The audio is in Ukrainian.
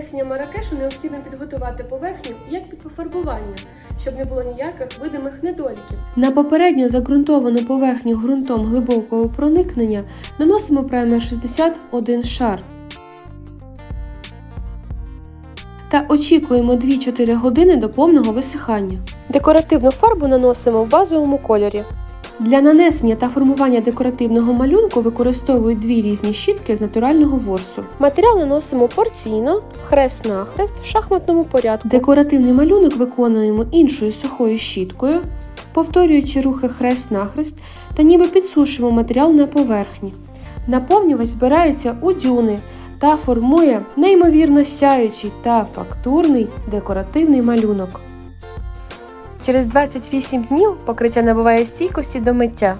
нанесення маракешу необхідно підготувати поверхню як під пофарбування, щоб не було ніяких видимих недоліків. На попередньо загрунтовану поверхню ґрунтом глибокого проникнення наносимо праймер 60 в один шар. Та очікуємо 2-4 години до повного висихання. Декоративну фарбу наносимо в базовому кольорі. Для нанесення та формування декоративного малюнку використовують дві різні щітки з натурального ворсу. Матеріал наносимо порційно, хрест-нахрест в шахматному порядку. Декоративний малюнок виконуємо іншою сухою щіткою, повторюючи рухи хрест-нахрест та ніби підсушуємо матеріал на поверхні. Наповнювач збирається у дюни та формує неймовірно сяючий та фактурний декоративний малюнок. Через 28 днів покриття набуває стійкості до миття.